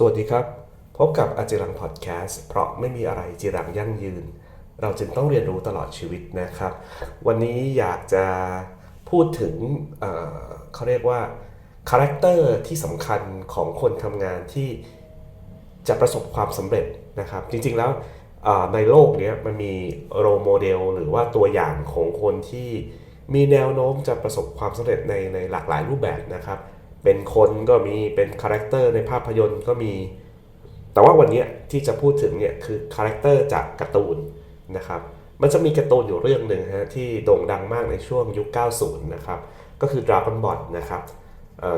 สวัสดีครับ พบกับอาจิรังพอดแคสต์เพราะไม่มีอะไรจิรังยั่งยืน เราจึงต้องเรียนรู้ตลอดชีวิตนะครับ วันนี้อยากจะพูดถึงเเขาเรียกว่าคาแรคเตอร์ที่สำคัญของคนทำงานที่จะประสบความสำเร็จนะครับ จริงๆแล้วในโลกนี้มันมีโรโมเดลหรือว่าตัวอย่างของคนที่มีแนวโน้มจะประสบความสำเร็จในในหลากหลายรูปแบบนะครับ เป็นคนก็มีเป็นคาแรคเตอร์ในภาพยนตร์ก็มี แต่ว่าวันนี้ที่จะพูดถึงเนี่ยคือคาแรคเตอร์จากการ์ตูนนะครับมันจะมีการ์ตูนอยู่เรื่องหนึ่งฮะที่โด่งดังมากในช่วงยุค 90 นะครับ ก็คือ Dragon Ball นะครับ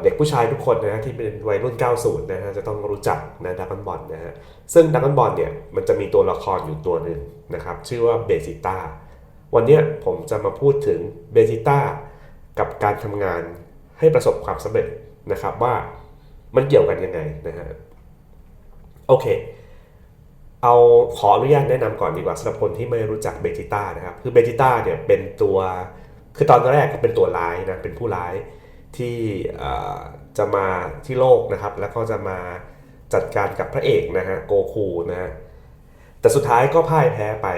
เด็กผู้ชายทุกคนนะที่เป็นวัยรุ่น 90 นะฮะจะต้องรู้จักนะ Dragon Ball นะฮะซึ่ง Dragon Ball เนี่ยมันจะมีตัวละครอยู่ตัวหนึ่งนะครับ ชื่อว่าเบจิต้าวันนี้ผมจะมาพูดถึงเบจิต้ากับการทำงานให้ประสบความสำเร็จ นะครับว่ามันเกี่ยวกันยังไงนะฮะโอเค เอาขออนุญาตแนะนำก่อนดีกว่าสำหรับคนที่ไม่รู้จักเบจิต้านะครับคือเบจิต้าเนี่ยเป็นตัวคือตอนแรกก็เป็นตัวร้ายนะเป็นผู้ร้ายที่จะมาที่โลกนะครับ แล้วก็จะมาจัดการกับพระเอกนะฮะโกคูนะฮะแต่สุดท้ายก็พ่ายแพ้ไป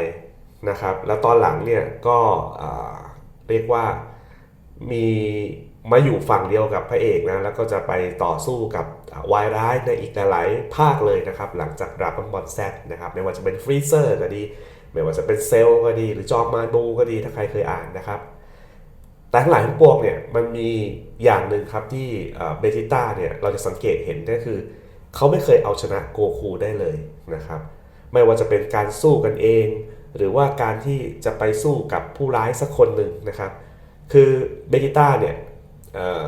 นะครับ แล้วตอนหลังเนี่ยก็เรียกว่ามี มาอยู่ฝั่งเดียวกับพระเอกนะแล้วก็จะไปต่อสู้กับวายร้ายในอีกหลายภาคเลยนะครับ หลังจากดราก้อนบอลแซดนะครับไม่ว่าจะเป็นฟรีเซอร์ก็ดี ไม่ว่าจะเป็นเซลก็ดี หรือจอมมารูก็ดีถ้าใครเคยอ่านนะครับ แต่ทั้งหลายทั้งปวงเนี่ยมันมีอย่างหนึ่งครับที่เบจิต้าเนี่ยเราจะสังเกตเห็นก็คือ เขาไม่เคยเอาชนะโกคูได้เลยนะครับ ไม่ว่าจะเป็นการสู้กันเอง หรือว่าการที่จะไปสู้กับผู้ร้ายสักคนหนึ่งนะครับ คือเบจิต้าเนี่ย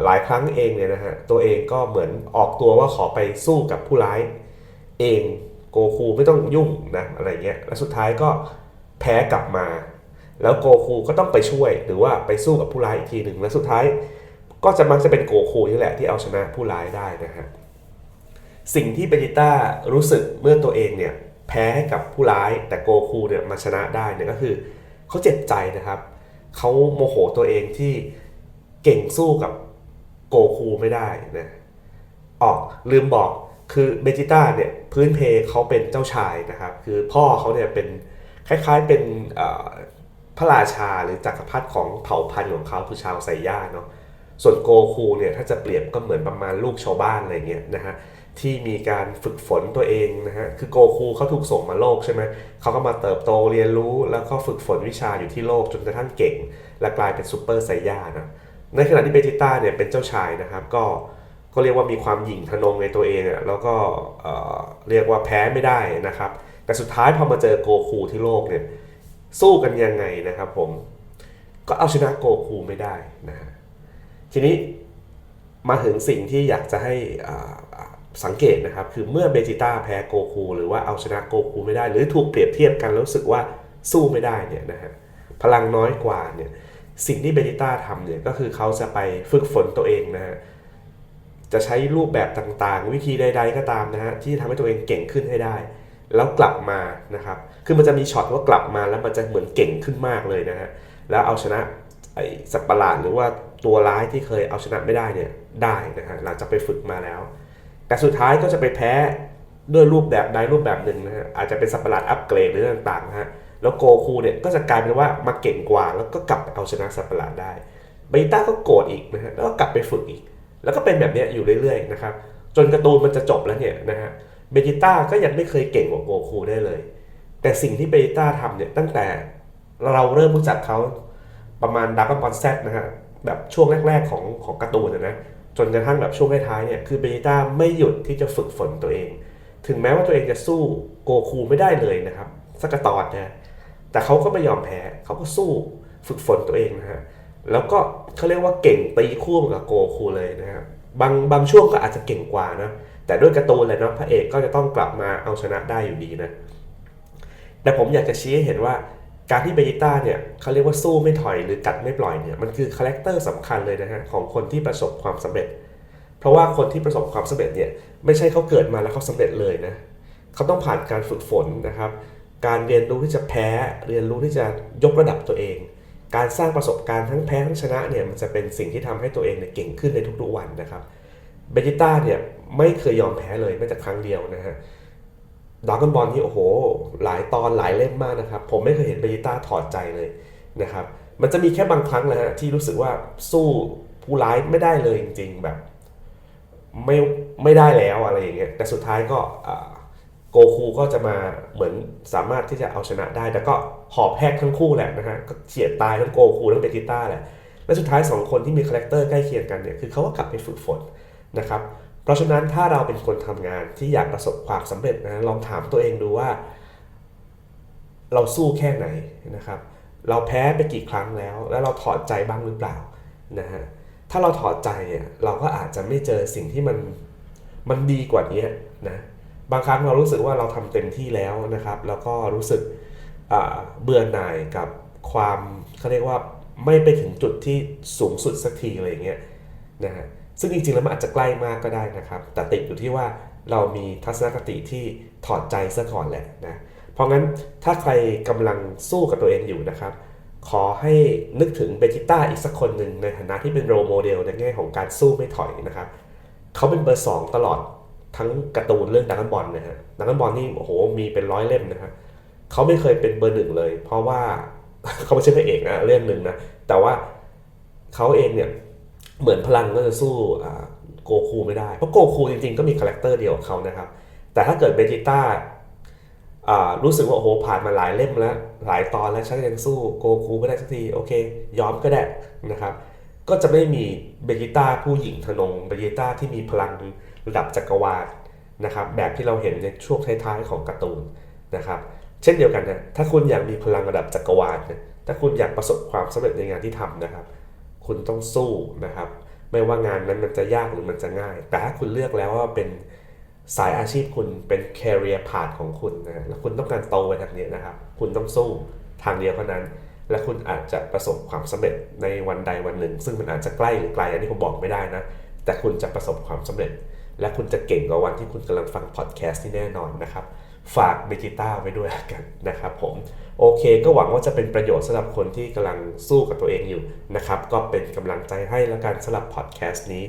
หลายครั้งเองเนี่ยนะฮะตัวเองก็เหมือนออกตัวว่าขอไปสู้กับผู้ร้าย เองโกคูไม่ต้องยุ่งนะอะไรเงี้ยแล้วสุดท้ายก็แพ้กลับมา แล้วโกคูก็ต้องไปช่วยหรือว่าไปสู้กับผู้ร้ายอีกทีหนึ่งแล้วสุดท้ายก็จะมักจะเป็นโกคูนี่แหละที่เอาชนะผู้ร้ายได้นะฮะสิ่งที่เบจิต้ารู้สึกเมื่อตัวเองเนี่ยแพ้ให้กับผู้ร้ายแต่โกคูเนี่ยมาชนะได้เนี่ยก็คือเขาเจ็บใจนะครับเขาโมโหตัวเองที่ เก่งสู้กับโกคูไม่ได้นะออกลืมบอกคือเบจิต้าเนี่ยพื้นเพเขาเป็นเจ้าชายนะครับ คือพ่อเขาเนี่ยเป็นคล้ายๆเป็นเอ่อพระราชาหรือจักรพรรดิของเผ่าพันธุ์ของเขาคือชาวไซย่าเนาะส่วนโกคูเนี่ยถ้าจะเปรียบก็เหมือนประมาณลูกชาวบ้านอะไรเงี้ยนะฮะที่มีการฝึกฝนตัวเองนะฮะคือโกคูเขาถูกส่งมาโลกใช่ไหมเขาก็มาเติบโตเรียนรู้แล้วก็ฝึกฝนวิชาอยู่ที่โลกจนกระทั่งเก่ง และกลายเป็นซูเปอร์ไซย่านะ ในขณะที่เบจิต้าเนี่ยเป็นเจ้าชายนะครับ ก็ก็เรียกว่ามีความหยิ่งทะนงในตัวเองอะแล้วก็เรียกว่าแพ้ไม่ได้นะครับ แต่สุดท้ายพอมาเจอโกคูที่โลกเนี่ยสู้กันยังไงนะครับผมก็เอาชนะโกคูไม่ได้นะฮะทีนี้มาถึงสิ่งที่อยากจะให้สังเกตนะครับ คือเมื่อเบจิต้าแพ้โกคูหรือว่าเอาชนะโกคูไม่ได้ หรือถูกเปรียบเทียบกันแล้วรู้สึกว่าสู้ไม่ได้เนี่ยนะฮะพลังน้อยกว่าเนี่ย สิ่งที่เบจิต้าทำเนี่ยก็คือเขาจะไปฝึกฝนตัวเองนะฮะจะใช้รูปแบบต่างๆ วิธีใด ๆ ก็ตามนะฮะที่ทำให้ตัวเองเก่งขึ้นให้ได้ แล้วกลับมานะครับคือมันจะมีช็อตว่ากลับมาแล้วมันจะเหมือนเก่งขึ้นมากเลยนะฮะแล้วเอาชนะไอสัตว์ประหลาดหรือว่าตัวร้ายที่เคยเอาชนะไม่ได้เนี่ยได้นะฮะหลังจากไปฝึกมาแล้ว แต่สุดท้ายก็จะไปแพ้ด้วยรูปแบบใดรูปแบบหนึ่งนะฮะอาจจะเป็นสัตว์ประหลาดอัปเกรดหรือต่างๆนะฮะ แล้วโกคูเนี่ยก็จะกลายเป็นว่ามาเก่งกว่าแล้วก็กลับไปเอาชนะสัตว์ประหลาดได้เบต้าก็โกรธอีกนะฮะแล้วก็กลับไปฝึกอีก แล้วก็เป็นแบบนี้อยู่เรื่อยๆนะครับจนการ์ตูนมันจะจบแล้วเนี่ยนะฮะเบจิต้าก็ยังไม่เคยเก่งกว่าโกคูได้เลย แต่สิ่งที่เบจิต้าทำเนี่ยตั้งแต่เราเริ่มรู้จักเขาประมาณดักบอลแซดนะฮะแบบช่วงแรกๆของของการ์ตูนนะจนกระทั่งแบบช่วงท้ายๆเนี่ยคือเบจิต้าไม่หยุดที่จะฝึกฝนตัวเอง ถึงแม้ว่าตัวเองจะสู้โกคูไม่ได้เลยนะครับสักตอนนะ แต่เขาก็ไม่ยอมแพ้เขาก็สู้ฝึกฝนตัวเองนะฮะแล้วก็เขาเรียกว่าเก่งตีคู่กับโกคูเลยนะฮะบางบางช่วงก็อาจจะเก่งกว่านะแต่ด้วยการ์ตูนเลยเนาะพระเอกก็จะต้องกลับมาเอาชนะได้อยู่ดีนะแต่ผมอยากจะชี้ให้เห็นว่าการที่เบจิต้าเนี่ยเขาเรียกว่าสู้ไม่ถอยหรือกัดไม่ปล่อยเนี่ยมันคือคาแรคเตอร์สำคัญเลยนะฮะของคนที่ประสบความสำเร็จ เพราะว่าคนที่ประสบความสำเร็จเนี่ยไม่ใช่เขาเกิดมาแล้วเขาสำเร็จเลยนะเขาต้องผ่านการฝึกฝนนะครับ การเรียนรู้ที่จะแพ้เรียนรู้ที่จะยกระดับตัวเอง การสร้างประสบการณ์ทั้งแพ้ทั้งชนะเนี่ยมันจะเป็นสิ่งที่ทำให้ตัวเองเนี่ยเก่งขึ้นในทุกๆวันนะครับเบจิต้าเนี่ยไม่เคยยอมแพ้เลยแม้แต่ครั้งเดียวนะฮะดราก้อนบอลนี่โอ้โห หลายตอนหลายเล่มมากนะครับ ผมไม่เคยเห็นเบจิต้าถอดใจเลยนะครับ มันจะมีแค่บางครั้งแหละฮะที่รู้สึกว่าสู้ผู้ร้ายไม่ได้เลยจริง ๆ แบบ ไม่ไม่ได้แล้วอะไรอย่างเงี้ยแต่สุดท้ายก็ โกคูก็จะมาเหมือนสามารถที่จะเอาชนะได้ แต่ก็หอบแหกทั้งคู่แหละนะฮะก็เฉียดตายทั้งโกคูทั้งเบจิต้าแหละและสุดท้าย 2 คนที่มีคาแรคเตอร์ใกล้เคียงกันเนี่ยคือเขาก็กลับไปฝึกฝนนะครับเพราะฉะนั้นถ้าเราเป็นคนทำงานที่อยากประสบความสำเร็จนะลองถามตัวเองดูว่า เราสู้แค่ไหนนะครับ เราแพ้ไปกี่ครั้งแล้ว แล้วเราถอดใจบ้างหรือเปล่านะฮะถ้าเราถอดใจเนี่ยเราก็อาจจะไม่เจอสิ่งที่มันมันดีกว่านี้นะ บางครั้งเรารู้สึกว่าเราทำเต็มที่แล้วนะครับ แล้วก็รู้สึกเบื่อหน่ายกับความเขาเรียกว่าไม่ไปถึงจุดที่สูงสุดสักทีอะไรอย่างเงี้ยนะฮะซึ่งจริงๆแล้วมันอาจจะใกล้มากก็ได้นะครับ แต่ติดอยู่ที่ว่าเรามีทัศนคติที่ถอดใจซะก่อนแหละนะเพราะงั้นถ้าใครกำลังสู้กับตัวเองอยู่นะครับ ขอให้นึกถึงเบจิต้าอีกสักคนหนึ่งในฐานะที่เป็นโรโมเดลในแง่ของการสู้ไม่ถอยนะครับ เขาเป็นเบอร์ 2 ตลอด ทั้งการ์ตูนเรื่องดังกันบอลนะฮะดังกันบอลนี่โอ้โหมีเป็นร้อยเล่มนะครับเขาไม่เคยเป็นเบอร์หนึ่งเลย เพราะว่าเขาไม่ใช่พระเอกนะเรื่องหนึ่งนะแต่ว่าเขาเองเนี่ยเหมือนพลังก็จะสู้โกคูไม่ได้ เพราะโกคูจริงๆ ก็มีคาแรคเตอร์เดียวกับเขานะครับ แต่ถ้าเกิดเบจิต้าอ่ารู้สึกว่าโอ้โหผ่านมาหลายเล่มแล้ว หลายตอนแล้วฉันยังสู้โกคูไม่ได้สักที โอเค ยอมก็ได้นะครับ ก็จะไม่มีเบจิต้าผู้หญิงทนงเบจิต้าที่มีพลัง ระดับจักรวาลนะครับแบบที่เราเห็นในช่วงท้ายๆของการ์ตูนนะครับเช่นเดียวกันนะถ้าคุณอยากมีพลังระดับจักรวาลเนี่ยถ้าคุณอยากประสบความสำเร็จในงานที่ทำนะครับ คุณต้องสู้นะครับ ไม่ว่างานนั้นมันจะยากหรือมันจะง่าย แต่ถ้าคุณเลือกแล้วว่าเป็นสายอาชีพคุณเป็น career path ของคุณนะแล้วคุณต้องการโตไปทางนี้นะครับ คุณต้องสู้ทางเดียวเท่านั้น และคุณอาจจะประสบความสำเร็จในวันใดวันหนึ่ง ซึ่งมันอาจจะใกล้หรือไกลอันนี้ผมบอกไม่ได้นะ แต่คุณจะประสบความสำเร็จ และคุณจะเก่งกว่าวันที่คุณกำลังฟังพอดแคสต์ที่แน่นอนนะครับ ฝากเบจิต้าไว้ด้วยกันนะครับผมโอเค ก็หวังว่าจะเป็นประโยชน์สำหรับคนที่กำลังสู้กับตัวเองอยู่นะครับ ก็เป็นกำลังใจให้แล้วกันสำหรับพอดแคสต์นี้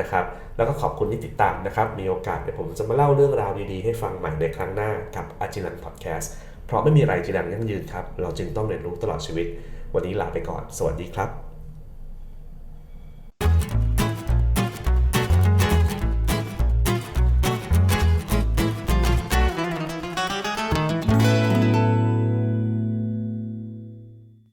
นะครับ แล้วก็ขอบคุณที่ติดตามนะครับ มีโอกาสเดี๋ยวผมจะมาเล่าเรื่องราวดีๆ ให้ฟังใหม่ในครั้งหน้ากับอาจิรันพอดแคสต์เพราะไม่มีอะไรจีรังยั่งยืนครับ เราจึงต้องเรียนรู้ตลอดชีวิต วันนี้ลาไปก่อน สวัสดีครับ